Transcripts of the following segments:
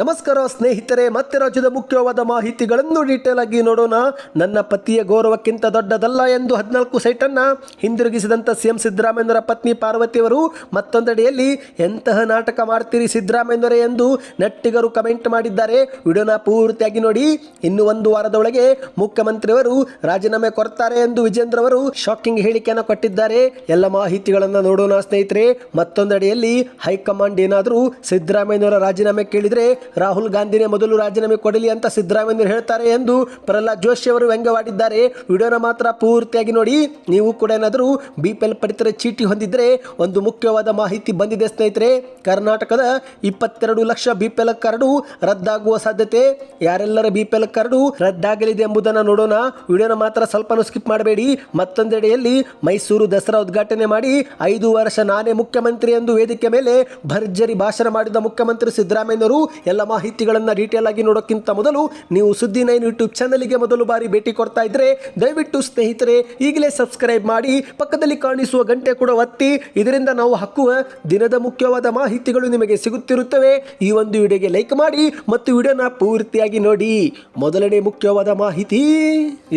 ನಮಸ್ಕಾರ ಸ್ನೇಹಿತರೆ, ಮತ್ತೆ ರಾಜ್ಯದ ಮುಖ್ಯವಾದ ಮಾಹಿತಿಗಳನ್ನು ಡೀಟೇಲ್ ಆಗಿ ನೋಡೋಣ. ನನ್ನ ಪತಿಯ ಗೌರವಕ್ಕಿಂತ ದೊಡ್ಡದಲ್ಲ ಎಂದು ಹದಿನಾಲ್ಕು ಸೈಟನ್ನು ಹಿಂದಿರುಗಿಸಿದಂಥ ಸಿಎಂ ಸಿದ್ದರಾಮಯ್ಯರ ಪತ್ನಿ ಪಾರ್ವತಿಯವರು ಮತ್ತೊಂದೆಡೆಯಲ್ಲಿ ಎಂತಹ ನಾಟಕ ಮಾಡ್ತೀರಿ ಸಿದ್ದರಾಮಯ್ಯರೇ ಎಂದು ನೆಟ್ಟಿಗರು ಕಮೆಂಟ್ ಮಾಡಿದ್ದಾರೆ. ವಿಡಿಯೋನ ಪೂರ್ತಿಯಾಗಿ ನೋಡಿ. ಇನ್ನು ಒಂದು ವಾರದೊಳಗೆ ಮುಖ್ಯಮಂತ್ರಿಯವರು ರಾಜೀನಾಮೆ ಕೊಡ್ತಾರೆ ಎಂದು ವಿಜೇಂದ್ರ ಅವರು ಶಾಕಿಂಗ್ ಹೇಳಿಕೆಯನ್ನು ಕೊಟ್ಟಿದ್ದಾರೆ. ಎಲ್ಲ ಮಾಹಿತಿಗಳನ್ನು ನೋಡೋಣ ಸ್ನೇಹಿತರೆ. ಮತ್ತೊಂದೆಡೆಯಲ್ಲಿ ಹೈಕಮಾಂಡ್ ಏನಾದರೂ ಸಿದ್ದರಾಮಯ್ಯನವರ ರಾಜೀನಾಮೆ ಕೇಳಿದರೆ ರಾಹುಲ್ ಗಾಂಧಿನೇ ಮೊದಲು ರಾಜೀನಾಮೆ ಕೊಡಲಿ ಅಂತ ಸಿದ್ದರಾಮಯ್ಯ ಹೇಳ್ತಾರೆ ಎಂದು ಪ್ರಹ್ಲಾದ್ ಜೋಶಿ ಅವರು ವ್ಯಂಗ್ಯವಾಡಿದ್ದಾರೆ. ವಿಡಿಯೋನ ಮಾತ್ರ ಪೂರ್ತಿಯಾಗಿ ನೋಡಿ. ನೀವು ಕೂಡ ಏನಾದರೂ ಬಿ ಪಿ ಪಡಿತರ ಚೀಟಿ ಹೊಂದಿದ್ರೆ ಒಂದು ಮುಖ್ಯವಾದ ಮಾಹಿತಿ ಬಂದಿದೆ ಸ್ನೇಹಿತರೆ. ಕರ್ನಾಟಕದ ಇಪ್ಪತ್ತೆರಡು ಲಕ್ಷ ಬಿ ಪಿ ಕಾರ್ಡು ರದ್ದಾಗುವ ಸಾಧ್ಯತೆ. ಯಾರೆಲ್ಲರ ಬಿ ಪಿ ಕಾರ್ಡು ರದ್ದಾಗಲಿದೆ ಎಂಬುದನ್ನು ನೋಡೋಣ. ವಿಡಿಯೋನ ಮಾತ್ರ ಸ್ವಲ್ಪನೂ ಸ್ಕಿಪ್ ಮಾಡಬೇಡಿ. ಮತ್ತೊಂದೆಡೆಯಲ್ಲಿ ಮೈಸೂರು ದಸರಾ ಉದ್ಘಾಟನೆ ಮಾಡಿ ಐದು ವರ್ಷ ನಾನೇ ಮುಖ್ಯಮಂತ್ರಿ ಎಂದು ವೇದಿಕೆ ಮೇಲೆ ಭರ್ಜರಿ ಭಾಷಣ ಮಾಡಿದ ಮುಖ್ಯಮಂತ್ರಿ ಸಿದ್ದರಾಮಯ್ಯನವರು. ಎಲ್ಲ ಮಾಹಿತಿಗಳನ್ನು ಡೀಟೇಲ್ ಆಗಿ ನೋಡೋಕ್ಕಿಂತ ಮೊದಲು ನೀವು ಸುದ್ದಿ ನೈನ್ ಯೂಟ್ಯೂಬ್ ಚಾನಲ್ಗೆ ಮೊದಲು ಬಾರಿ ಭೇಟಿ ಕೊಡ್ತಾ ಇದ್ರೆ ದಯವಿಟ್ಟು ಸ್ನೇಹಿತರೆ, ಈಗಲೇ ಸಬ್ಸ್ಕ್ರೈಬ್ ಮಾಡಿ, ಪಕ್ಕದಲ್ಲಿ ಕಾಣಿಸುವ ಗಂಟೆ ಕೂಡ ಒತ್ತಿ. ಇದರಿಂದ ನಾವು ಹಕ್ಕುವ ದಿನದ ಮುಖ್ಯವಾದ ಮಾಹಿತಿಗಳು ನಿಮಗೆ ಸಿಗುತ್ತಿರುತ್ತವೆ. ಈ ಒಂದು ವಿಡಿಯೋಗೆ ಲೈಕ್ ಮಾಡಿ ಮತ್ತು ವಿಡಿಯೋನ ಪೂರ್ತಿಯಾಗಿ ನೋಡಿ. ಮೊದಲನೇ ಮುಖ್ಯವಾದ ಮಾಹಿತಿ,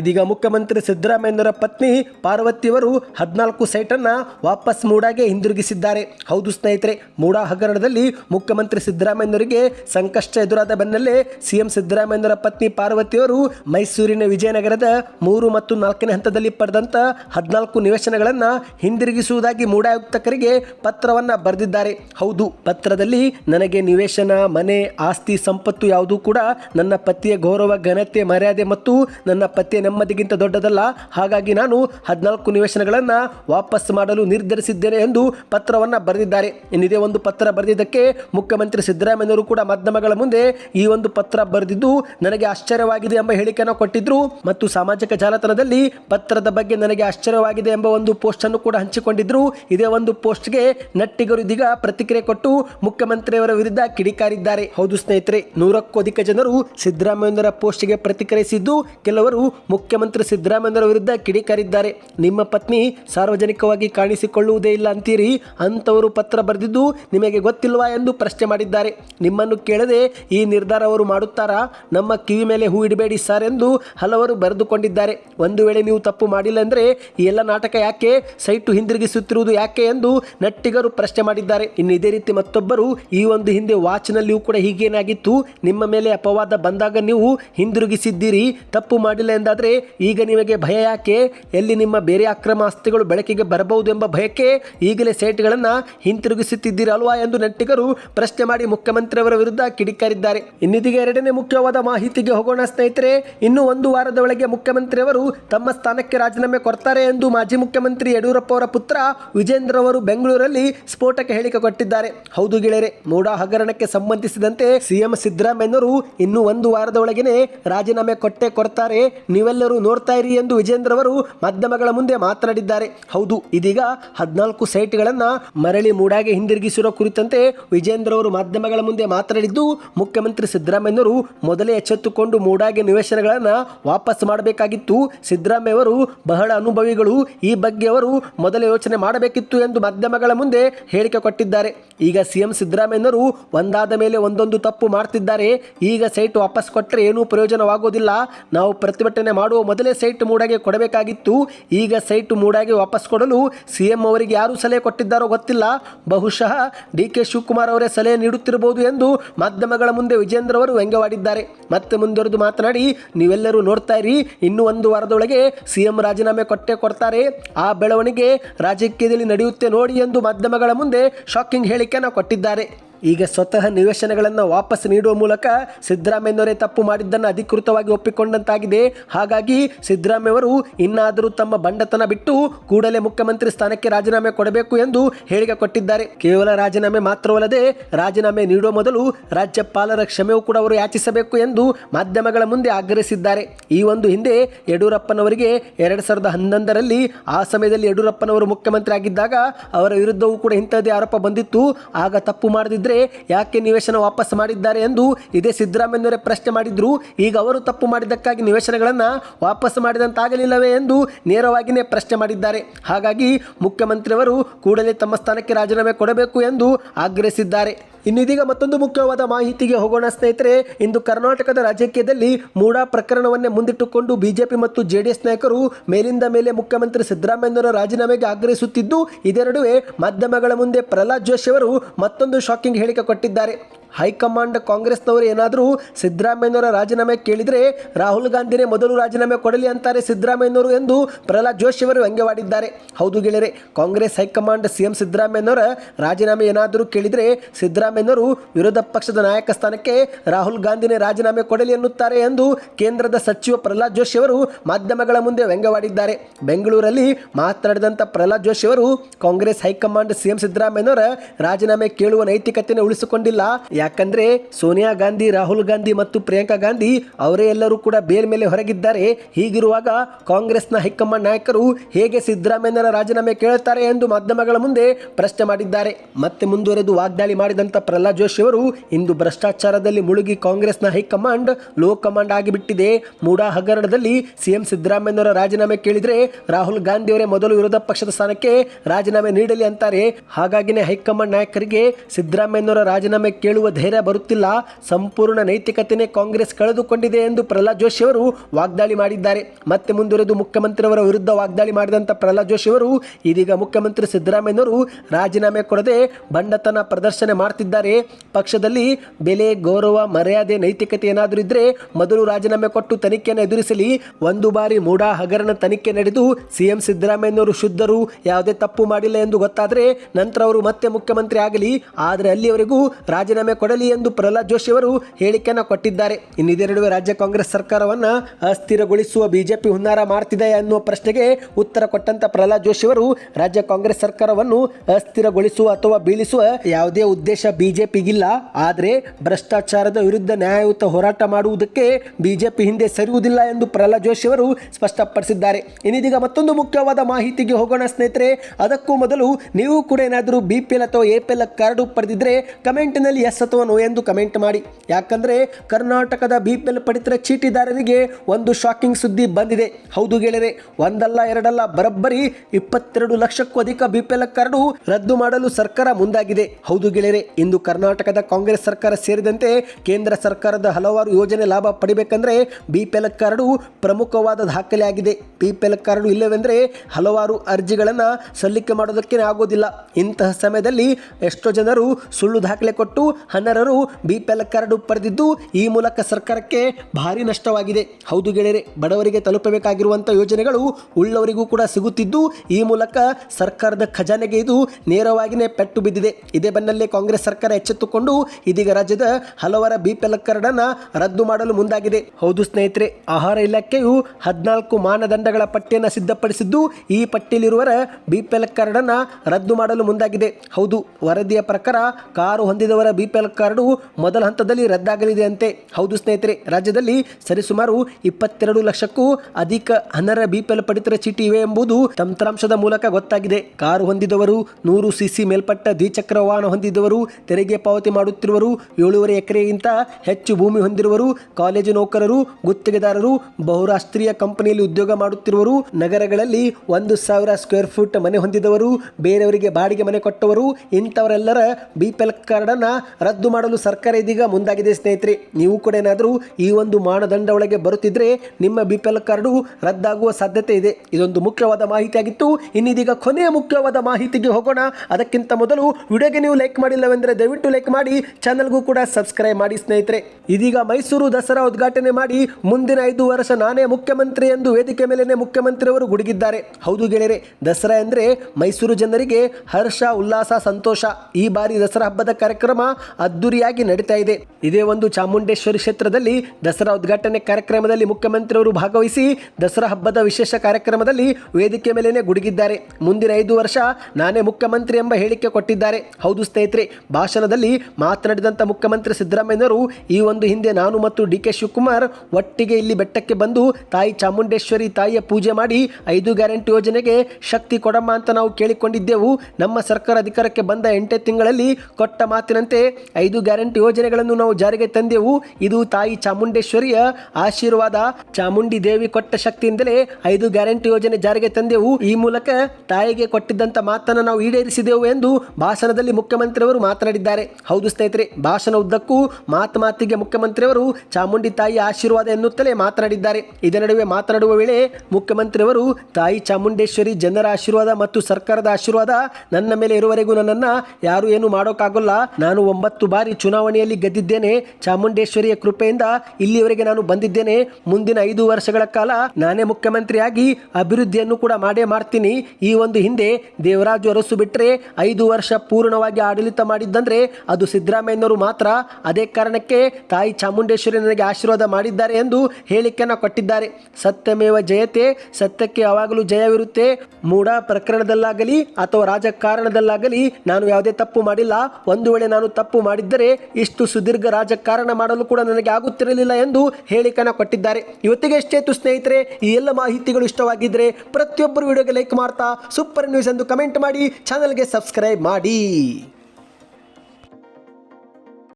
ಇದೀಗ ಮುಖ್ಯಮಂತ್ರಿ ಸಿದ್ದರಾಮಯ್ಯನವರ ಪತ್ನಿ ಪಾರ್ವತಿಯವರು ಹದಿನಾಲ್ಕು ಸೈಟನ್ನು ವಾಪಸ್ ಮೂಡಾಗೆ ಹಿಂದಿರುಗಿಸಿದ್ದಾರೆ. ಹೌದು ಸ್ನೇಹಿತರೆ, ಮೂಡಾ ಹಗರಣದಲ್ಲಿ ಮುಖ್ಯಮಂತ್ರಿ ಸಿದ್ದರಾಮಯ್ಯನವರಿಗೆ ಸಂಕಷ್ಟ ಎದುರಾದ ಬೆನ್ನಲ್ಲೇ ಸಿಎಂ ಸಿದ್ದರಾಮಯ್ಯರ ಪತ್ನಿ ಪಾರ್ವತಿಯವರು ಮೈಸೂರಿನ ವಿಜಯನಗರದ ಮೂರು ಮತ್ತು ನಾಲ್ಕನೇ ಹಂತದಲ್ಲಿ ಪಡೆದಂತ ಹದಿನಾಲ್ಕು ನಿವೇಶನಗಳನ್ನು ಹಿಂದಿರುಗಿಸುವುದಾಗಿ ಮೂಡಾಯುಕ್ತಕರಿಗೆ ಪತ್ರವನ್ನ ಬರೆದಿದ್ದಾರೆ. ಹೌದು, ಪತ್ರದಲ್ಲಿ ನನಗೆ ನಿವೇಶನ, ಮನೆ, ಆಸ್ತಿ, ಸಂಪತ್ತು ಯಾವುದೂ ಕೂಡ ನನ್ನ ಪತಿಯ ಗೌರವ, ಘನತೆ, ಮರ್ಯಾದೆ ಮತ್ತು ನನ್ನ ಪತಿಯ ನೆಮ್ಮದಿಗಿಂತ ದೊಡ್ಡದಲ್ಲ. ಹಾಗಾಗಿ ನಾನು ಹದಿನಾಲ್ಕು ನಿವೇಶನಗಳನ್ನು ವಾಪಸ್ ಮಾಡಲು ನಿರ್ಧರಿಸಿದ್ದೇನೆ ಎಂದು ಪತ್ರವನ್ನ ಬರೆದಿದ್ದಾರೆ. ಇನ್ನಿದೆ ಒಂದು ಪತ್ರ ಬರೆದಿದ್ದಕ್ಕೆ ಮುಖ್ಯಮಂತ್ರಿ ಸಿದ್ದರಾಮಯ್ಯವರು ಕೂಡ ಮಾಧ್ಯಮಗಳ ಮುಂದೆ ಈ ಒಂದು ಪತ್ರ ಬರೆದಿದ್ದು ನನಗೆ ಆಶ್ಚರ್ಯವಾಗಿದೆ ಎಂಬ ಹೇಳಿಕೆಯನ್ನು ಕೊಟ್ಟಿದ್ರು. ಮತ್ತು ಸಾಮಾಜಿಕ ಜಾಲತಾಣದಲ್ಲಿ ಪತ್ರದ ಬಗ್ಗೆ ನನಗೆ ಆಶ್ಚರ್ಯವಾಗಿದೆ ಎಂಬ ಒಂದು ಪೋಸ್ಟ್ ಅನ್ನು ಕೂಡ ಹಂಚಿಕೊಂಡಿದ್ರು. ಇದೇ ಒಂದು ಪೋಸ್ಟ್ಗೆ ನಟ್ಟಿಗರು ಇದೀಗ ಪ್ರತಿಕ್ರಿಯೆ ಕೊಟ್ಟು ಮುಖ್ಯಮಂತ್ರಿಯವರ ವಿರುದ್ಧ ಕಿಡಿಕಾರಿದ್ದಾರೆ. ಹೌದು ಸ್ನೇಹಿತರೆ, ನೂರಕ್ಕೂ ಅಧಿಕ ಜನರು ಸಿದ್ದರಾಮಯ್ಯರ ಪೋಸ್ಟ್ಗೆ ಪ್ರತಿಕ್ರಿಯಿಸಿದ್ದು, ಕೆಲವರು ಮುಖ್ಯಮಂತ್ರಿ ಸಿದ್ದರಾಮಯ್ಯನವರ ವಿರುದ್ಧ ಕಿಡಿಕಾರಿದ್ದಾರೆ. ನಿಮ್ಮ ಪತ್ನಿ ಸಾರ್ವಜನಿಕವಾಗಿ ಕಾಣಿಸಿಕೊಳ್ಳುವುದೇ ಇಲ್ಲ ಅಂತೀರಿ. ಅಂತವರು ಪತ್ರ ಬರೆದಿದ್ದು ನಿಮಗೆ ಗೊತ್ತಿಲ್ವಾ ಎಂದು ಪ್ರಶ್ನೆ ಮಾಡಿದ್ದಾರೆ. ನಿಮ್ಮನ್ನು ಕೇಳದೆ ಈ ನಿರ್ಧಾರ ಅವರು ಮಾಡುತ್ತಾರಾ? ನಮ್ಮ ಕಿವಿ ಮೇಲೆ ಹೂ ಇಡಬೇಡಿ ಸರ್ ಎಂದು ಹಲವರು ಬರೆದುಕೊಂಡಿದ್ದಾರೆ. ಒಂದು ವೇಳೆ ನೀವು ತಪ್ಪು ಮಾಡಿಲ್ಲ ಅಂದರೆ ಈ ಎಲ್ಲ ನಾಟಕ ಯಾಕೆ? ಸೈಟು ಹಿಂದಿರುಗಿಸುತ್ತಿರುವುದು ಯಾಕೆ ಎಂದು ನಟ್ಟಿಗರು ಪ್ರಶ್ನೆ ಮಾಡಿದ್ದಾರೆ. ಇನ್ನು ಇದೇ ರೀತಿ ಮತ್ತೊಬ್ಬರು ಈ ಒಂದು ಹಿಂದೆ ವಾಚ್ನಲ್ಲಿಯೂ ಕೂಡ ಹೀಗೇನಾಗಿತ್ತು? ನಿಮ್ಮ ಮೇಲೆ ಅಪವಾದ ಬಂದಾಗ ನೀವು ಹಿಂದಿರುಗಿಸಿದ್ದೀರಿ, ತಪ್ಪು ಮಾಡಿಲ್ಲ ಎಂದಾದರೆ ಈಗ ನಿಮಗೆ ಭಯ ಯಾಕೆ? ಎಲ್ಲಿ ನಿಮ್ಮ ಬೇರೆ ಅಕ್ರಮ ಆಸ್ತಿಗಳು ಬೆಳಕಿಗೆ ಬರಬಹುದು ಎಂಬ ಭಯಕ್ಕೆ ಈಗಲೇ ಸೈಟ್ಗಳನ್ನು ಹಿಂತಿರುಗಿಸುತ್ತಿದ್ದೀರಲ್ವಾ ಎಂದು ನಟ್ಟಿಗರು ಪ್ರಶ್ನೆ ಮಾಡಿ ಮುಖ್ಯಮಂತ್ರಿಯವರ ವಿರುದ್ಧ ಕಿಡಿಕಾರಿದ್ದಾರೆ. ಇನ್ನಿದೀಗ ಎರಡನೇ ಮುಖ್ಯವಾದ ಮಾಹಿತಿಗೆ ಹೋಗೋಣ ಸ್ನೇಹಿತರೆ. ಇನ್ನು ಒಂದು ವಾರದ ಒಳಗೆ ಮುಖ್ಯಮಂತ್ರಿಯವರು ತಮ್ಮ ಸ್ಥಾನಕ್ಕೆ ರಾಜೀನಾಮೆ ಕೊಡ್ತಾರೆ ಎಂದು ಮಾಜಿ ಮುಖ್ಯಮಂತ್ರಿ ಯಡಿಯೂರಪ್ಪ ಅವರ ಪುತ್ರ ವಿಜೇಂದ್ರ ಅವರು ಬೆಂಗಳೂರಲ್ಲಿ ಸ್ಫೋಟಕ ಹೇಳಿಕೆ ಕೊಟ್ಟಿದ್ದಾರೆ. ಹೌದು ಗೆಳೆಯರೆ, ಮೂಡಾ ಹಗರಣಕ್ಕೆ ಸಂಬಂಧಿಸಿದಂತೆ ಸಿಎಂ ಸಿದ್ದರಾಮಯ್ಯನವರು ಇನ್ನು ಒಂದು ವಾರದ ಒಳಗೆನೆ ರಾಜೀನಾಮೆ ಕೊಟ್ಟೆ ಕೊಡ್ತಾರೆ. ನೀವೆಲ್ಲರೂ ನೋಡ್ತಾ ಇರಿ ಎಂದು ವಿಜೇಂದ್ರ ಅವರು ಮಾಧ್ಯಮಗಳ ಮುಂದೆ ಮಾತನಾಡಿದ್ದಾರೆ. ಹೌದು, ಇದೀಗ ಹದಿನಾಲ್ಕು ಸೈಟ್ಗಳನ್ನು ಮರಳಿ ಮೂಡಾಗೆ ಹಿಂದಿರುಗಿಸಿರೋ ಕುರಿತಂತೆ ವಿಜೇಂದ್ರ ಅವರು ಮಾಧ್ಯಮಗಳ ಮುಂದೆ ಮಾತನಾಡಿದ್ದು ಮುಖ್ಯಮಂತ್ರಿ ಸಿದ್ದರಾಮಯ್ಯನವರು ಮೊದಲೇ ಎಚ್ಚೆತ್ತುಕೊಂಡು ಮೂಡಾಗಿ ನಿವೇಶನಗಳನ್ನು ವಾಪಸ್ ಮಾಡಬೇಕಾಗಿತ್ತು. ಸಿದ್ದರಾಮಯ್ಯ ಅವರು ಬಹಳ ಅನುಭವಿಗಳು. ಈ ಬಗ್ಗೆ ಅವರು ಮೊದಲೇ ಯೋಚನೆ ಮಾಡಬೇಕಿತ್ತು ಎಂದು ಮಾಧ್ಯಮಗಳ ಮುಂದೆ ಹೇಳಿಕೆ ಕೊಟ್ಟಿದ್ದಾರೆ. ಈಗ ಸಿಎಂ ಸಿದ್ದರಾಮಯ್ಯನವರು ಒಂದಾದ ಮೇಲೆ ಒಂದೊಂದು ತಪ್ಪು ಮಾಡ್ತಿದ್ದಾರೆ. ಈಗ ಸೈಟ್ ವಾಪಸ್ ಕೊಟ್ಟರೆ ಏನೂ ಪ್ರಯೋಜನವಾಗುವುದಿಲ್ಲ ನಾವು ಪ್ರತಿಭಟನೆ ಮಾಡುವ ಮೊದಲೇ ಸೈಟ್ ಮೂಡಾಗೆ ಕೊಡಬೇಕಾಗಿತ್ತು. ಈಗ ಸೈಟ್ ಮೂಡಾಗೆ ವಾಪಸ್ ಕೊಡಲು ಸಿಎಂ ಅವರಿಗೆ ಯಾರು ಸಲಹೆ ಕೊಟ್ಟಿದ್ದಾರೋ ಗೊತ್ತಿಲ್ಲ. ಬಹುಶಃ ಡಿ ಕೆ ಶಿವಕುಮಾರ್ ಅವರೇ ಸಲಹೆ ನೀಡುತ್ತಿರಬಹುದು ಎಂದು ಮಾಧ್ಯಮಗಳ ಮುಂದೆ ವಿಜೇಂದ್ರ ಅವರು ವ್ಯಂಗ್ಯವಾಡಿದ್ದಾರೆ. ಮತ್ತೆ ಮುಂದುವರೆದು ಮಾತನಾಡಿ, ನೀವೆಲ್ಲರೂ ನೋಡ್ತಾ ಇರಿ, ಇನ್ನು ಒಂದು ವಾರದೊಳಗೆ ಸಿಎಂ ರಾಜೀನಾಮೆ ಕೊಟ್ಟೆ ಕೊಡ್ತಾರೆ. ಆ ಬೆಳವಣಿಗೆ ರಾಜಕೀಯದಲ್ಲಿ ನಡೆಯುತ್ತೆ ನೋಡಿ ಎಂದು ಮಾಧ್ಯಮಗಳ ಮುಂದೆ ಶಾಕಿಂಗ್ ಹೇಳಿಕೆಯನ್ನು ಕೊಟ್ಟಿದ್ದಾರೆ. ಈಗ ಸ್ವತಃ ನಿವೇಶನಗಳನ್ನು ವಾಪಸ್ ನೀಡುವ ಮೂಲಕ ಸಿದ್ದರಾಮಯ್ಯನವರೇ ತಪ್ಪು ಮಾಡಿದ್ದನ್ನು ಅಧಿಕೃತವಾಗಿ ಒಪ್ಪಿಕೊಂಡಂತಾಗಿದೆ. ಹಾಗಾಗಿ ಸಿದ್ದರಾಮಯ್ಯವರು ಇನ್ನಾದರೂ ತಮ್ಮ ಬಂಡತನ ಬಿಟ್ಟು ಕೂಡಲೇ ಮುಖ್ಯಮಂತ್ರಿ ಸ್ಥಾನಕ್ಕೆ ರಾಜೀನಾಮೆ ಕೊಡಬೇಕು ಎಂದು ಹೇಳಿಕೆ ಕೊಟ್ಟಿದ್ದಾರೆ. ಕೇವಲ ರಾಜೀನಾಮೆ ಮಾತ್ರವಲ್ಲದೆ ರಾಜೀನಾಮೆ ನೀಡುವ ಮೊದಲು ರಾಜ್ಯಪಾಲರ ಕ್ಷಮೆಯೂ ಕೂಡ ಅವರು ಯಾಚಿಸಬೇಕು ಎಂದು ಮಾಧ್ಯಮಗಳ ಮುಂದೆ ಆಗ್ರಹಿಸಿದ್ದಾರೆ. ಈ ಒಂದು ಹಿಂದೆ ಯಡಿಯೂರಪ್ಪನವರಿಗೆ ಎರಡು ಸಾವಿರದ ಹನ್ನೊಂದರಲ್ಲಿ ಆ ಸಮಯದಲ್ಲಿ ಯಡಿಯೂರಪ್ಪನವರು ಮುಖ್ಯಮಂತ್ರಿ ಆಗಿದ್ದಾಗ ಅವರ ವಿರುದ್ಧವೂ ಕೂಡ ಇಂಥದ್ದೇ ಆರೋಪ ಬಂದಿತ್ತು. ಆಗ ತಪ್ಪು ಮಾಡದಿದ್ದರೆ ಯಾಕೆ ನಿವೇಶನ ವಾಪಸ್ ಮಾಡಿದ್ದಾರೆ ಎಂದು ಇದೇ ಸಿದ್ದರಾಮಯ್ಯನವರೇ ಪ್ರಶ್ನೆ ಮಾಡಿದ್ರು. ಈಗ ಅವರು ತಪ್ಪು ಮಾಡಿದ್ದಕ್ಕಾಗಿ ನಿವೇಶನಗಳನ್ನು ವಾಪಸ್ ಮಾಡಿದಂತಾಗಲಿಲ್ಲವೇ ಎಂದು ನೇರವಾಗಿಯೇ ಪ್ರಶ್ನೆ ಮಾಡಿದ್ದಾರೆ. ಹಾಗಾಗಿ ಮುಖ್ಯಮಂತ್ರಿಯವರು ಕೂಡಲೇ ತಮ್ಮ ಸ್ಥಾನಕ್ಕೆ ರಾಜೀನಾಮೆ ಕೊಡಬೇಕು ಎಂದು ಆಗ್ರಹಿಸಿದ್ದಾರೆ. ಇನ್ನು ಇದೀಗ ಮತ್ತೊಂದು ಮುಖ್ಯವಾದ ಮಾಹಿತಿಗೆ ಹೋಗೋಣ ಸ್ನೇಹಿತರೆ, ಇಂದು ಕರ್ನಾಟಕದ ರಾಜಕೀಯದಲ್ಲಿ ಮೂಡಾ ಪ್ರಕರಣವನ್ನೇ ಮುಂದಿಟ್ಟುಕೊಂಡು ಬಿಜೆಪಿ ಮತ್ತು ಜೆಡಿಎಸ್ ನಾಯಕರು ಮೇಲಿಂದ ಮೇಲೆ ಮುಖ್ಯಮಂತ್ರಿ ಸಿದ್ದರಾಮಯ್ಯನವರ ರಾಜೀನಾಮೆಗೆ ಆಗ್ರಹಿಸುತ್ತಿದ್ದು, ಇದೇ ನಡುವೆ ಮಾಧ್ಯಮಗಳ ಮುಂದೆ ಪ್ರಹ್ಲಾದ್ ಜೋಶಿ ಅವರು ಮತ್ತೊಂದು ಶಾಕಿಂಗ್ ಹೇಳಿಕೆ ಕೊಟ್ಟಿದ್ದಾರೆ. ಹೈಕಮಾಂಡ್ ಕಾಂಗ್ರೆಸ್ನವರು ಏನಾದರೂ ಸಿದ್ದರಾಮಯ್ಯನವರ ರಾಜೀನಾಮೆ ಕೇಳಿದರೆ ರಾಹುಲ್ ಗಾಂಧಿನೇ ಮೊದಲು ರಾಜೀನಾಮೆ ಕೊಡಲಿ ಅಂತಾರೆ ಸಿದ್ದರಾಮಯ್ಯನವರು ಎಂದು ಪ್ರಹ್ಲಾದ್ ಜೋಶಿ ಅವರು ವ್ಯಂಗ್ಯವಾಡಿದ್ದಾರೆ. ಹೌದು ಗೆಳೆಯರೆ, ಕಾಂಗ್ರೆಸ್ ಹೈಕಮಾಂಡ್ ಸಿಎಂ ಸಿದ್ದರಾಮಯ್ಯನವರ ರಾಜೀನಾಮೆ ಏನಾದರೂ ಕೇಳಿದರೆ ಸಿದ್ದರಾಮಯ್ಯನವರು ವಿರೋಧ ಪಕ್ಷದ ನಾಯಕ ಸ್ಥಾನಕ್ಕೆ ರಾಹುಲ್ ಗಾಂಧಿನೇ ರಾಜೀನಾಮೆ ಕೊಡಲಿ ಎನ್ನುತ್ತಾರೆ ಎಂದು ಕೇಂದ್ರದ ಸಚಿವ ಪ್ರಹ್ಲಾದ್ ಜೋಶಿ ಅವರು ಮಾಧ್ಯಮಗಳ ಮುಂದೆ ವ್ಯಂಗ್ಯವಾಡಿದ್ದಾರೆ. ಬೆಂಗಳೂರಲ್ಲಿ ಮಾತನಾಡಿದಂಥ ಪ್ರಹ್ಲಾದ್ ಜೋಶಿ ಅವರು ಕಾಂಗ್ರೆಸ್ ಹೈಕಮಾಂಡ್ ಸಿಎಂ ಸಿದ್ದರಾಮಯ್ಯನವರ ರಾಜೀನಾಮೆ ಕೇಳುವ ನೈತಿಕತೆಯನ್ನು ಉಳಿಸಿಕೊಂಡಿಲ್ಲ ಯಾಕಂದ್ರೆ ಸೋನಿಯಾ ಗಾಂಧಿ, ರಾಹುಲ್ ಗಾಂಧಿ ಮತ್ತು ಪ್ರಿಯಾಂಕಾ ಗಾಂಧಿ ಅವರೇ ಎಲ್ಲರೂ ಕೂಡ ಬೇಲ್ ಮೇಲೆ ಹೊರಗಿದ್ದಾರೆ. ಹೀಗಿರುವಾಗ ಕಾಂಗ್ರೆಸ್ನ ಹೈಕಮಾಂಡ್ ನಾಯಕರು ಹೇಗೆ ಸಿದ್ದರಾಮಯ್ಯನ ರಾಜೀನಾಮೆ ಕೇಳುತ್ತಾರೆ ಎಂದು ಮಾಧ್ಯಮಗಳ ಮುಂದೆ ಪ್ರಶ್ನೆ ಮಾಡಿದ್ದಾರೆ. ಮತ್ತೆ ಮುಂದುವರೆದು ವಾಗ್ದಾಳಿ ಮಾಡಿದಂತ ಪ್ರಹ್ಲಾದ್ ಜೋಶಿ ಅವರು ಇಂದು ಭ್ರಷ್ಟಾಚಾರದಲ್ಲಿ ಮುಳುಗಿ ಕಾಂಗ್ರೆಸ್ನ ಹೈಕಮಾಂಡ್ ಲೋ ಕಮಾಂಡ್ ಆಗಿಬಿಟ್ಟಿದೆ. ಮೂಡಾ ಹಗರಣದಲ್ಲಿ ಸಿಎಂ ಸಿದ್ದರಾಮಯ್ಯನವರ ರಾಜೀನಾಮೆ ಕೇಳಿದರೆ ರಾಹುಲ್ ಗಾಂಧಿ ಅವರೇ ಮೊದಲು ವಿರೋಧ ಪಕ್ಷದ ಸ್ಥಾನಕ್ಕೆ ರಾಜೀನಾಮೆ ನೀಡಲಿ ಅಂತಾರೆ. ಹಾಗಾಗಿನೇ ಹೈಕಮಾಂಡ್ ನಾಯಕರಿಗೆ ಸಿದ್ದರಾಮಯ್ಯನವರ ರಾಜೀನಾಮೆ ಕೇಳುವ ಧೈರ್ಯ ಬರುತ್ತಿಲ್ಲ. ಸಂಪೂರ್ಣ ನೈತಿಕತೆನೇ ಕಾಂಗ್ರೆಸ್ ಕಳೆದುಕೊಂಡಿದೆ ಎಂದು ಪ್ರಹ್ಲಾದ್ ಜೋಶಿ ಅವರು ವಾಗ್ದಾಳಿ ಮಾಡಿದ್ದಾರೆ. ಮತ್ತೆ ಮುಂದುವರೆದು ಮುಖ್ಯಮಂತ್ರಿಯವರ ವಿರುದ್ಧ ವಾಗ್ದಾಳಿ ಮಾಡಿದಂಥ ಪ್ರಹ್ಲಾದ್ ಜೋಶಿ ಅವರು, ಇದೀಗ ಮುಖ್ಯಮಂತ್ರಿ ಸಿದ್ದರಾಮಯ್ಯನವರು ರಾಜೀನಾಮೆ ಕೊಡದೆ ಬಂಡತನ ಪ್ರದರ್ಶನ ಮಾಡ್ತಿದ್ದಾರೆ. ಪಕ್ಷದಲ್ಲಿ ಬೆಲೆ, ಗೌರವ, ಮರ್ಯಾದೆ, ನೈತಿಕತೆ ಏನಾದರೂ ಇದ್ರೆ ಮೊದಲು ರಾಜೀನಾಮೆ ಕೊಟ್ಟು ತನಿಖೆಯನ್ನು ಎದುರಿಸಲಿ. ಒಂದು ಬಾರಿ ಮೂಡಾ ಹಗರಣ ತನಿಖೆ ನಡೆದು ಸಿಎಂ ಸಿದ್ದರಾಮಯ್ಯನವರು ಶುದ್ಧರು, ಯಾವುದೇ ತಪ್ಪು ಮಾಡಿಲ್ಲ ಎಂದು ಗೊತ್ತಾದರೆ ನಂತರ ಅವರು ಮತ್ತೆ ಮುಖ್ಯಮಂತ್ರಿ ಆಗಲಿ. ಆದರೆ ಅಲ್ಲಿಯವರೆಗೂ ರಾಜೀನಾಮೆ ಕೊಡಲಿ ಎಂದು ಪ್ರಹ್ಲಾದ್ ಜೋಶಿ ಅವರು ಹೇಳಿಕೆಯನ್ನು ಕೊಟ್ಟಿದ್ದಾರೆ. ಇನ್ನು ಇದೇ ನಡುವೆ ರಾಜ್ಯ ಕಾಂಗ್ರೆಸ್ ಸರ್ಕಾರವನ್ನು ಅಸ್ಥಿರಗೊಳಿಸುವ ಬಿಜೆಪಿ ಹುನ್ನಾರ ಮಾಡ್ತಿದೆ ಅನ್ನುವ ಪ್ರಶ್ನೆಗೆ ಉತ್ತರ ಕೊಟ್ಟಂತ ಪ್ರಹ್ಲಾದ್ ಜೋಶಿ ಅವರು, ರಾಜ್ಯ ಕಾಂಗ್ರೆಸ್ ಸರ್ಕಾರವನ್ನು ಅಸ್ಥಿರಗೊಳಿಸುವ ಅಥವಾ ಬೀಳಿಸುವ ಯಾವುದೇ ಉದ್ದೇಶ ಬಿಜೆಪಿಗಿಲ್ಲ. ಆದರೆ ಭ್ರಷ್ಟಾಚಾರದ ವಿರುದ್ಧ ನ್ಯಾಯಯುತ ಹೋರಾಟ ಮಾಡುವುದಕ್ಕೆ ಬಿಜೆಪಿ ಹಿಂದೆ ಸರಿಯುವುದಿಲ್ಲ ಎಂದು ಪ್ರಹ್ಲಾದ್ ಜೋಶಿ ಅವರು ಸ್ಪಷ್ಟಪಡಿಸಿದ್ದಾರೆ. ಇನ್ನಿದೀಗ ಮತ್ತೊಂದು ಮುಖ್ಯವಾದ ಮಾಹಿತಿಗೆ ಹೋಗೋಣ ಸ್ನೇಹಿತರೆ. ಅದಕ್ಕೂ ಮೊದಲು ನೀವು ಕೂಡ ಏನಾದರೂ ಬಿ ಪಿ ಎಲ್ ಅಥವಾ ಎ ಪಿ ಎಲ್ ಕಾರ್ಡು ನಲ್ಲಿ ಕಮೆಂಟ್ನಲ್ಲಿ ಎಸ್ ಎಂದು ಕಮೆಂಟ್ ಮಾಡಿ. ಯಾಕಂದ್ರೆ ಕರ್ನಾಟಕದ ಬಿ ಪಿ ಎಲ್ ಪಡಿತರ ಚೀಟಿದಾರರಿಗೆ ಒಂದು ಶಾಕಿಂಗ್ ಸುದ್ದಿ ಬಂದಿದೆ. ಹೌದು ಗೆಳೆಯರೆ, ಒಂದಲ್ಲ ಎರಡಲ್ಲ ಬರಬ್ಬರಿ ಇಪ್ಪತ್ತೆರಡು ಲಕ್ಷಕ್ಕೂ ಅಧಿಕ ಬಿ ಪಿ ಕಾರ್ಡು ರದ್ದು ಮಾಡಲು ಸರ್ಕಾರ ಮುಂದಾಗಿದೆ. ಹೌದು ಗೆಳೆಯರೆ, ಇಂದು ಕರ್ನಾಟಕದ ಕಾಂಗ್ರೆಸ್ ಸರ್ಕಾರ ಸೇರಿದಂತೆ ಕೇಂದ್ರ ಸರ್ಕಾರದ ಹಲವಾರು ಯೋಜನೆ ಲಾಭ ಪಡಿಬೇಕಂದ್ರೆ ಬಿ ಪಿ ಕಾರ್ಡು ಪ್ರಮುಖವಾದ ದಾಖಲೆ ಆಗಿದೆ. ಬಿ ಪಿ ಎಲ್ ಕಾರ್ಡು ಇಲ್ಲವೆಂದರೆ ಹಲವಾರು ಅರ್ಜಿಗಳನ್ನು ಸಲ್ಲಿಕೆ ಮಾಡೋದಕ್ಕೆ ಆಗೋದಿಲ್ಲ. ಇಂತಹ ಸಮಯದಲ್ಲಿ ಎಷ್ಟೋ ಜನರು ಸುಳ್ಳು ದಾಖಲೆ ಕೊಟ್ಟು ಅನರ್ಹರು ಬಿಪಿಎಲ್ ಎಲ್ ಕಾರ್ಡು ಪಡೆದಿದ್ದು ಈ ಮೂಲಕ ಸರ್ಕಾರಕ್ಕೆ ಭಾರಿ ನಷ್ಟವಾಗಿದೆ. ಹೌದು ಗೆಳೆಯರೆ, ಬಡವರಿಗೆ ತಲುಪಬೇಕಾಗಿರುವಂಥ ಯೋಜನೆಗಳು ಉಳ್ಳವರಿಗೂ ಕೂಡ ಸಿಗುತ್ತಿದ್ದು, ಈ ಮೂಲಕ ಸರ್ಕಾರದ ಖಜಾನೆಗೆ ಇದು ನೇರವಾಗಿಯೇ ಪೆಟ್ಟು ಬಿದ್ದಿದೆ. ಇದೇ ಬೆನ್ನಲ್ಲೇ ಕಾಂಗ್ರೆಸ್ ಸರ್ಕಾರ ಎಚ್ಚೆತ್ತುಕೊಂಡು ಇದೀಗ ರಾಜ್ಯದ ಹಲವರ ಬಿಪಿಎಲ್ ಪಿ ಎಲ್ ಕಾರ್ಡನ್ನು ರದ್ದು ಮಾಡಲು ಮುಂದಾಗಿದೆ. ಹೌದು ಸ್ನೇಹಿತರೆ, ಆಹಾರ ಇಲಾಖೆಯು ಹದಿನಾಲ್ಕು ಮಾನದಂಡಗಳ ಪಟ್ಟಿಯನ್ನು ಸಿದ್ಧಪಡಿಸಿದ್ದು, ಈ ಪಟ್ಟಿಯಲ್ಲಿರುವರ ಬಿಪಿಎಲ್ ಪಿ ಎಲ್ ಕಾರ್ಡನ್ನು ರದ್ದು ಮಾಡಲು ಮುಂದಾಗಿದೆ. ಹೌದು, ವರದಿಯ ಪ್ರಕಾರ ಕಾರು ಹೊಂದಿದವರ ಬಿಪಿಎಲ್ ಕಾರ್ಡು ಮೊದಲ ಹಂತದಲ್ಲಿ ರದ್ದಾಗಲಿದೆ ಅಂತೆ ಹೌದು ಸ್ನೇಹಿತರೆ, ರಾಜ್ಯದಲ್ಲಿ ಸರಿಸುಮಾರು ಇಪ್ಪತ್ತೆರಡು ಲಕ್ಷಕ್ಕೂ ಅಧಿಕ ಅನರ್ಹ ಬಿಪಿಎಲ್ ಪಡಿತರ ಚೀಟಿ ಇವೆ ಎಂಬುದು ತಂತ್ರಾಂಶದ ಮೂಲಕ ಗೊತ್ತಾಗಿದೆ. ಕಾರು ಹೊಂದಿದವರು ನೂರು ಸಿಸಿ ಮೇಲ್ಪಟ್ಟ ದ್ವಿಚಕ್ರ ವಾಹನ ಹೊಂದಿದವರು, ತೆರಿಗೆ ಪಾವತಿ ಮಾಡುತ್ತಿರುವರು ಏಳೂವರೆ ಎಕರೆಗಿಂತ ಹೆಚ್ಚು ಭೂಮಿ ಹೊಂದಿರುವರು, ಕಾಲೇಜು ನೌಕರರು, ಗುತ್ತಿಗೆದಾರರು, ಬಹುರಾಷ್ಟ್ರೀಯ ಕಂಪನಿಯಲ್ಲಿ ಉದ್ಯೋಗ ಮಾಡುತ್ತಿರುವರು, ನಗರಗಳಲ್ಲಿ ಒಂದು ಸಾವಿರ ಸ್ಕ್ವೇರ್ ಫೀಟ್ ಮನೆ ಹೊಂದಿದವರು, ಬೇರೆಯವರಿಗೆ ಬಾಡಿಗೆ ಮನೆ ಕೊಟ್ಟವರು, ಇಂಥವರೆಲ್ಲರ ಬಿಪಿಎಲ್ ಕಾರ್ಡ್ ಎಲ್ ಕಾರ್ಡನ್ನು ರದ್ದು ಮಾಡಲು ಸರ್ಕಾರ ಇದೀಗ ಮುಂದಾಗಿದೆ, ಸ್ನೇಹಿತರೆ. ನೀವು ಕೂಡ ಏನಾದರೂ ಈ ಒಂದು ಮಾನದಂಡ ಒಳಗೆ ಬರುತ್ತಿದ್ರೆ ನಿಮ್ಮ ಬಿ ಪಿ ಎಲ್ ಕಾರ್ಡು ರದ್ದಾಗುವ ಸಾಧ್ಯತೆ ಇದೆ. ಇದೊಂದು ಮುಖ್ಯವಾದ ಮಾಹಿತಿಯಾಗಿತ್ತು. ಇನ್ನಿದೀಗ ಕೊನೆಯ ಮುಖ್ಯವಾದ ಮಾಹಿತಿಗೆ ಹೋಗೋಣ. ಅದಕ್ಕಿಂತ ಮೊದಲು ವಿಡಿಯೋಗೆ ನೀವು ಲೈಕ್ ಮಾಡಿಲ್ಲವೆಂದರೆ ದಯವಿಟ್ಟು ಲೈಕ್ ಮಾಡಿ, ಚಾನಲ್ಗೂ ಕೂಡ ಸಬ್ಸ್ಕ್ರೈಬ್ ಮಾಡಿ, ಸ್ನೇಹಿತರೆ. ಇದೀಗ ಮೈಸೂರು ದಸರಾ ಉದ್ಘಾಟನೆ ಮಾಡಿ ಮುಂದಿನ ಐದು ವರ್ಷ ನಾನೇ ಮುಖ್ಯಮಂತ್ರಿ ಎಂದು ವೇದಿಕೆ ಮೇಲೆನೆ ಮುಖ್ಯಮಂತ್ರಿಯವರು ಗುಡುಗಿದ್ದಾರೆ. ಹೌದು ಗೆಳೆಯರೆ, ದಸರಾ ಎಂದರೆ ಮೈಸೂರು ಜನರಿಗೆ ಹರ್ಷ, ಉಲ್ಲಾಸ, ಸಂತೋಷ. ಈ ಬಾರಿ ದಸರಾ ಹಬ್ಬದ ಕಾರ್ಯಕ್ರಮ ಅದ್ದೂರಿಯಾಗಿ ನಡೀತಾ ಇದೆ. ಇದೇ ಒಂದು ಚಾಮುಂಡೇಶ್ವರಿ ಕ್ಷೇತ್ರದಲ್ಲಿ ದಸರಾ ಉದ್ಘಾಟನೆ ಕಾರ್ಯಕ್ರಮದಲ್ಲಿ ಮುಖ್ಯಮಂತ್ರಿಯವರು ಭಾಗವಹಿಸಿ ದಸರಾ ಹಬ್ಬದ ವಿಶೇಷ ಕಾರ್ಯಕ್ರಮದಲ್ಲಿ ವೇದಿಕೆ ಮೇಲೇನೆ ಗುಡುಗಿದ್ದಾರೆ. ಮುಂದಿನ ಐದು ವರ್ಷ ನಾನೇ ಮುಖ್ಯಮಂತ್ರಿ ಎಂಬ ಹೇಳಿಕೆ ಕೊಟ್ಟಿದ್ದಾರೆ. ಹೌದು ಸ್ನೇಹಿತರೆ, ಭಾಷಣದಲ್ಲಿ ಮಾತನಾಡಿದಂಥ ಮುಖ್ಯಮಂತ್ರಿ ಸಿದ್ದರಾಮಯ್ಯನವರು, ಈ ಒಂದು ಹಿಂದೆ ನಾನು ಮತ್ತು ಡಿ ಕೆ ಶಿವಕುಮಾರ್ ಒಟ್ಟಿಗೆ ಇಲ್ಲಿ ಬೆಟ್ಟಕ್ಕೆ ಬಂದು ತಾಯಿ ಚಾಮುಂಡೇಶ್ವರಿ ತಾಯಿಯ ಪೂಜೆ ಮಾಡಿ ಐದು ಗ್ಯಾರಂಟಿ ಯೋಜನೆಗೆ ಶಕ್ತಿ ಕೊಡಮ್ಮ ಅಂತ ನಾವು ಕೇಳಿಕೊಂಡಿದ್ದೆವು. ನಮ್ಮ ಸರ್ಕಾರ ಅಧಿಕಾರಕ್ಕೆ ಬಂದ ಎಂಟೇ ತಿಂಗಳಲ್ಲಿ ಕೊಟ್ಟ ಮಾತಿನಂತೆ ಐದು ಗ್ಯಾರಂಟಿ ಯೋಜನೆಗಳನ್ನು ನಾವು ಜಾರಿಗೆ ತಂದೆವು. ಇದು ತಾಯಿ ಚಾಮುಂಡೇಶ್ವರಿಯ ಆಶೀರ್ವಾದ. ಚಾಮುಂಡಿ ದೇವಿ ಕೊಟ್ಟ ಶಕ್ತಿಯಿಂದಲೇ ಐದು ಗ್ಯಾರಂಟಿ ಯೋಜನೆ ಜಾರಿಗೆ ತಂದೆವು. ಈ ಮೂಲಕ ತಾಯಿಗೆ ಕೊಟ್ಟಿದ್ದಂತ ಮಾತನ್ನು ನಾವು ಈಡೇರಿಸಿದೆವು ಎಂದು ಭಾಷಣದಲ್ಲಿ ಮುಖ್ಯಮಂತ್ರಿಯವರು ಮಾತನಾಡಿದ್ದಾರೆ. ಹೌದು ಸ್ನೇಹಿತರೆ, ಭಾಷಣ ಉದ್ದಕ್ಕೂ ಮಾತು ಮಾತಿಗೆ ಮುಖ್ಯಮಂತ್ರಿಯವರು ಚಾಮುಂಡಿ ತಾಯಿ ಆಶೀರ್ವಾದ ಎನ್ನುತ್ತಲೇ ಮಾತನಾಡಿದ್ದಾರೆ. ಇದರ ನಡುವೆ ಮಾತನಾಡುವ ವೇಳೆ ಮುಖ್ಯಮಂತ್ರಿಯವರು, ತಾಯಿ ಚಾಮುಂಡೇಶ್ವರಿ ಜನರ ಆಶೀರ್ವಾದ ಮತ್ತು ಸರ್ಕಾರದ ಆಶೀರ್ವಾದ ನನ್ನ ಮೇಲೆ ಇರುವವರೆಗೂ ನನ್ನನ್ನು ಯಾರು ಏನು ಮಾಡೋಕ್ಕಾಗಲ್ಲ. ನಾನು ಒಂಬತ್ತು ಬಾರಿ ಚುನಾವಣೆಯಲ್ಲಿ ಗೆದ್ದಿದ್ದೇನೆ. ಚಾಮುಂಡೇಶ್ವರಿಯ ಕೃಪೆಯಿಂದ ಇಲ್ಲಿಯವರೆಗೆ ನಾನು ಬಂದಿದ್ದೇನೆ. ಮುಂದಿನ ಐದು ವರ್ಷಗಳ ಕಾಲ ನಾನೇ ಮುಖ್ಯಮಂತ್ರಿಯಾಗಿ ಅಭಿವೃದ್ಧಿಯನ್ನು ಕೂಡ ಮಾಡೇ ಮಾಡ್ತೀನಿ. ಈ ಒಂದು ಹಿಂದೆ ದೇವರಾಜು ಅರಸು ಬಿಟ್ಟರೆ ಐದು ವರ್ಷ ಪೂರ್ಣವಾಗಿ ಆಡಳಿತ ಮಾಡಿದ್ದಂದ್ರೆ ಅದು ಸಿದ್ದರಾಮಯ್ಯನವರು ಮಾತ್ರ. ಅದೇ ಕಾರಣಕ್ಕೆ ತಾಯಿ ಚಾಮುಂಡೇಶ್ವರಿ ನನಗೆ ಆಶೀರ್ವಾದ ಮಾಡಿದ್ದಾರೆ ಎಂದು ಹೇಳಿಕೆಯನ್ನು ಕೊಟ್ಟಿದ್ದಾರೆ. ಸತ್ಯಮೇವ ಜಯತೆ, ಸತ್ಯಕ್ಕೆ ಯಾವಾಗಲೂ ಜಯವಿರುತ್ತೆ. ಮೂಢ ಪ್ರಕರಣದಲ್ಲಾಗಲಿ ಅಥವಾ ರಾಜಕಾರಣದಲ್ಲಾಗಲಿ ನಾನು ಯಾವುದೇ ತಪ್ಪು ಮಾಡಿಲ್ಲ. ಒಂದು ವೇಳೆ ನಾನು ತಪ್ಪು ಮಾಡಿದ್ದರೆ ಇಷ್ಟು ಸುದೀರ್ಘ ರಾಜಕಾರಣ ಮಾಡಲು ಕೂಡ ನನಗೆ ಆಗುತ್ತಿರಲಿಲ್ಲ ಎಂದು ಹೇಳಿಕೆಯನ್ನು ಕೊಟ್ಟಿದ್ದಾರೆ. ಇವತ್ತಿಗೆ ಎಷ್ಟೇತು ಸ್ನೇಹಿತರೆ, ಈ ಎಲ್ಲ ಮಾಹಿತಿಗಳು ಇಷ್ಟವಾಗಿದ್ದರೆ ಪ್ರತಿಯೊಬ್ಬರು ವಿಡಿಯೋಗೆ ಲೈಕ್ ಮಾಡ್ತಾ, ಸೂಪರ್ ನ್ಯೂಸ್ ಎಂದು ಕಮೆಂಟ್ ಮಾಡಿ, ಚಾನಲ್ಗೆ ಸಬ್ಸ್ಕ್ರೈಬ್ ಮಾಡಿ.